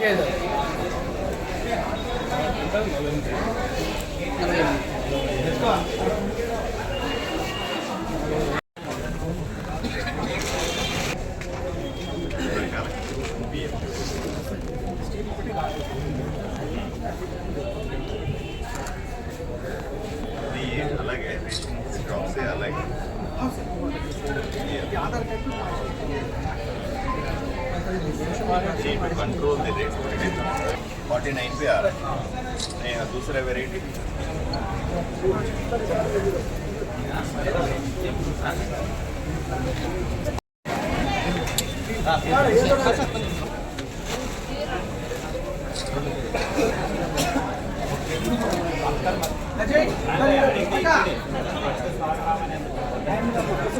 ఇది అలాగే స్టాక్స్ అలాగే जी to control the rate. 49 पे आ रहा है नहीं हाँ, दूसरा वेराइटी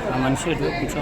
ఆ మనిషి ఇటు కూర్చో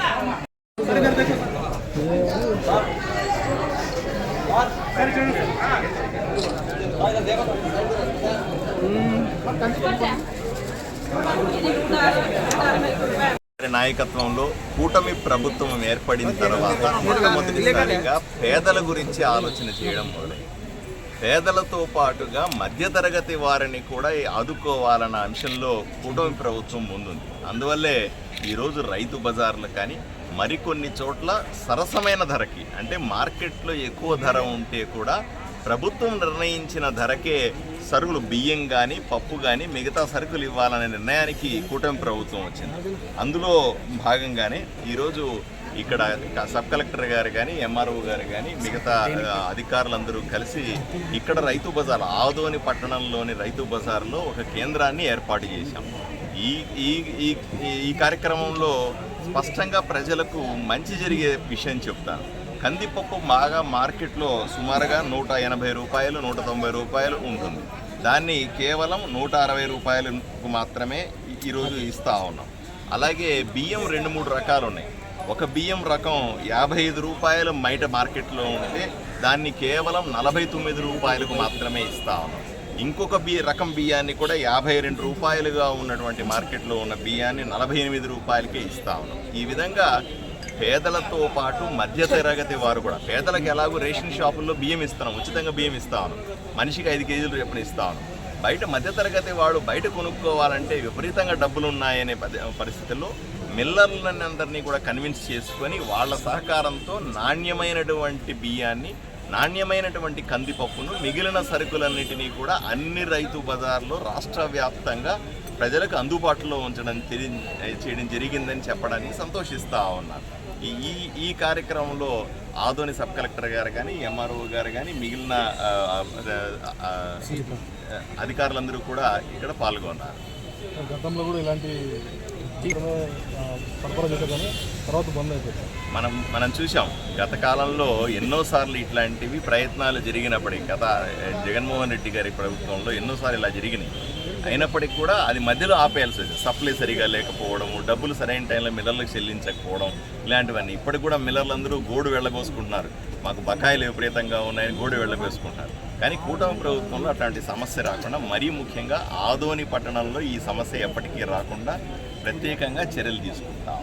నాయకత్వంలో కూటమి ప్రభుత్వం ఏర్పడిన తర్వాత మొట్టమొదటిసారిగా పేదల గురించి ఆలోచన చేయడం మొదలైంది. పేదలతో పాటుగా మధ్యతరగతి వారిని కూడా ఆదుకోవాలన్న అంశంలో కూటమి ప్రభుత్వం ముందుంది. అందువల్లే ఈరోజు రైతు బజార్లు కానీ మరికొన్ని చోట్ల సరసమైన ధరకి అంటే మార్కెట్లో ఎక్కువ ధర ఉంటే కూడా ప్రభుత్వం నిర్ణయించిన ధరకే సరుకులు బియ్యం కానీ పప్పు కానీ మిగతా సరుకులు ఇవ్వాలనే నిర్ణయానికి కూటమి ప్రభుత్వం వచ్చింది. అందులో భాగంగానే ఈరోజు ఇక్కడ సబ్ కలెక్టర్ గారు కానీ ఎంఆర్ఓ గారు కానీ మిగతా అధికారులందరూ కలిసి ఇక్కడ రైతు బజార్ ఆదోని పట్టణంలోని రైతు బజార్లో ఒక కేంద్రాన్ని ఏర్పాటు చేశాం. ఈ ఈ ఈ ఈ కార్యక్రమంలో స్పష్టంగా ప్రజలకు మంచి జరిగే విషయం చెప్తాను. కందిపప్పు బాగా మార్కెట్లో సుమారుగా నూట ఎనభై రూపాయలు నూట తొంభై రూపాయలు ఉంటుంది. దాన్ని కేవలం నూట అరవై రూపాయలకు మాత్రమే ఈరోజు ఇస్తూ ఉన్నాం. అలాగే బియ్యం రెండు మూడు రకాలు ఉన్నాయి. ఒక బియ్యం రకం యాభై ఐదు రూపాయలు బయట మార్కెట్లో ఉంటే దాన్ని కేవలం నలభై తొమ్మిది రూపాయలకు మాత్రమే ఇస్తా ఉన్నాం. ఇంకొక బి రకం బియ్యాన్ని కూడా యాభై రెండు రూపాయలుగా ఉన్నటువంటి మార్కెట్లో ఉన్న బియ్యాన్ని నలభై ఎనిమిది రూపాయలకే ఇస్తా ఉన్నాం. ఈ విధంగా పేదలతో పాటు మధ్య తరగతి వారు కూడా. పేదలకు ఎలాగో రేషన్ షాపుల్లో బియ్యం ఇస్తాను ఉచితంగా బియ్యం ఇస్తాను మనిషికి ఐదు కేజీలు చెప్పిన ఇస్తాను. బయట మధ్యతరగతి వాడు బయట కొనుక్కోవాలంటే విపరీతంగా డబ్బులు ఉన్నాయనే పరిస్థితుల్లో మిల్లర్లని అందరినీ కూడా కన్విన్స్ చేసుకొని వాళ్ళ సహకారంతో నాణ్యమైనటువంటి బియ్యాన్ని నాణ్యమైనటువంటి కందిపప్పును మిగిలిన సరుకులన్నిటినీ కూడా అన్ని రైతు బజార్లో రాష్ట్ర వ్యాప్తంగా ప్రజలకు అందుబాటులో ఉంచడం చేయడం జరిగిందని చెప్పడానికి సంతోషిస్తా ఉన్నారు ఈ ఈ- కార్యక్రమంలో ఆదోని సబ్ కలెక్టర్ గారు కానీ ఎంఆర్ఓ గారు కానీ మిగిలిన అధికారులందరూ కూడా ఇక్కడ పాల్గొన్నారు. గతంలో కూడా ఇలాంటి తర్వాత బంద్ అయిపోయింది. మనం మనం చూసాం గత కాలంలో ఎన్నోసార్లు ఇట్లాంటివి ప్రయత్నాలు జరిగినప్పటికీ గత జగన్మోహన్ రెడ్డి గారి ప్రభుత్వంలో ఎన్నోసార్లు ఇలా జరిగినాయి. అయినప్పటికీ కూడా అది మధ్యలో ఆపేయాల్సి వచ్చింది సప్లై సరిగా లేకపోవడము డబ్బులు సరైన టైంలో మిల్లర్లకు చెల్లించకపోవడం ఇలాంటివన్నీ. ఇప్పటికి కూడా మిల్లర్లందరూ గోడు వెళ్ళగోసుకుంటున్నారు మాకు బకాయిలు విపరీతంగా ఉన్నాయని గోడు వెళ్ళగోసుకుంటున్నారు కానీ కూటమి ప్రభుత్వంలో అట్లాంటి సమస్య రాకుండా మరీ ముఖ్యంగా ఆదోని పట్టణంలో ఈ సమస్య ఎప్పటికీ రాకుండా ప్రత్యేకంగా చర్యలు తీసుకుంటాం.